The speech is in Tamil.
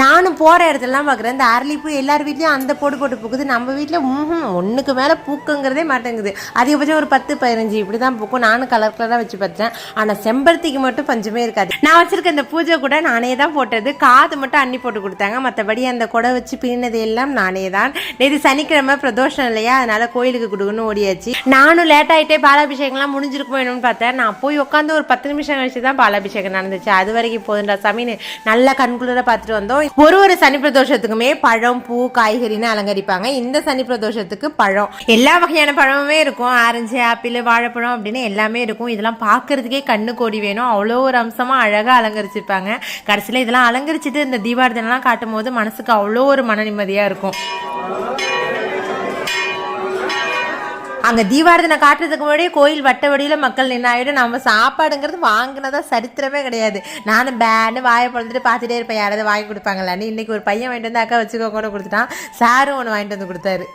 நானும் போகிற இடத்துலலாம் பார்க்குறேன் இந்த அரளிப்பூ எல்லார் வீட்லேயும் அந்த போடு போட்டு பூக்குது. நம்ம வீட்டில் ம் ஒன்றுக்கு மேலே பூக்குங்கிறதே மாட்டேங்குது. அதிகபட்சம் ஒரு பத்து பதினஞ்சு இப்படி தான் பூக்கும். நானும் கலர் கலராக வச்சு பார்த்தேன் ஆனால் செம்பருத்திக்கு மட்டும் பஞ்சமே இருக்காது. நான் வச்சுருக்க இந்த பூஜை கூட நானே தான் போட்டது. காது மட்டும் அன்னி போட்டு கொடுத்தாங்க. மற்றபடி அந்த குடை வச்சு பின்னது எல்லாம் நானே தான். நேற்று சனிக்கிழமை பிரதோஷம் இல்லையா? அதனால் கோயிலுக்கு கொடுக்கணும் ஓடியாச்சு. நானும் லேட் ஆகிட்டே பாலாபிஷேகம்லாம் முடிஞ்சிருக்கும் வேணும்னு பார்த்தேன். நான் போய் உட்காந்து ஒரு பத்து நிமிஷம் கழிச்சு தான் பாலாபிஷேகம் நடந்துச்சு. அது வரைக்கும் போதுண்டா சாமின்னு நல்லா கண்குளிர பார்த்துட்டு வந்தோம். ஒரு ஒரு சனி பிரதோஷத்துக்குமே பழம் பூ காய்கறின்னு அலங்கரிப்பாங்க. இந்த சனி பிரதோஷத்துக்கு பழம். எல்லா வகையான பழமுமே இருக்கும். ஆரஞ்சு ஆப்பிள் வாழைப்பழம் அப்படின்னு எல்லாமே இருக்கும். இதெல்லாம் பார்க்கறதுக்கே கண்ணு கோடி வேணும். அவ்வளோ ஒரு அம்சமாக அழகாக அலங்கரிச்சிருப்பாங்க. கடைசியில் இதெல்லாம் அலங்கரிச்சிட்டு இந்த தீபாவளிலாம் காட்டும் போது மனசுக்கு அவ்வளோ ஒரு மன நிம்மதியாக இருக்கும். அங்கே தீபாரதனை காட்டுறதுக்கு முன்னாடியே கோயில் வட்ட வடியில் மக்கள் நின்னாயிடும். நம்ம சாப்பாடுங்கிறது வாங்கினதா சரித்திரமே கிடையாது. நானும் பேன்னு வாயை பொழுதுட்டு பார்த்துட்டே இருப்பேன். யாராவது வாங்கி கொடுப்பாங்களான்னு இன்றைக்கி ஒரு பையன் வாங்கிட்டு வந்து அக்கா வச்சுக்கோ கூட கொடுத்துட்டான். சாரும் ஒன்று வாங்கிட்டு வந்து கொடுத்தாரு.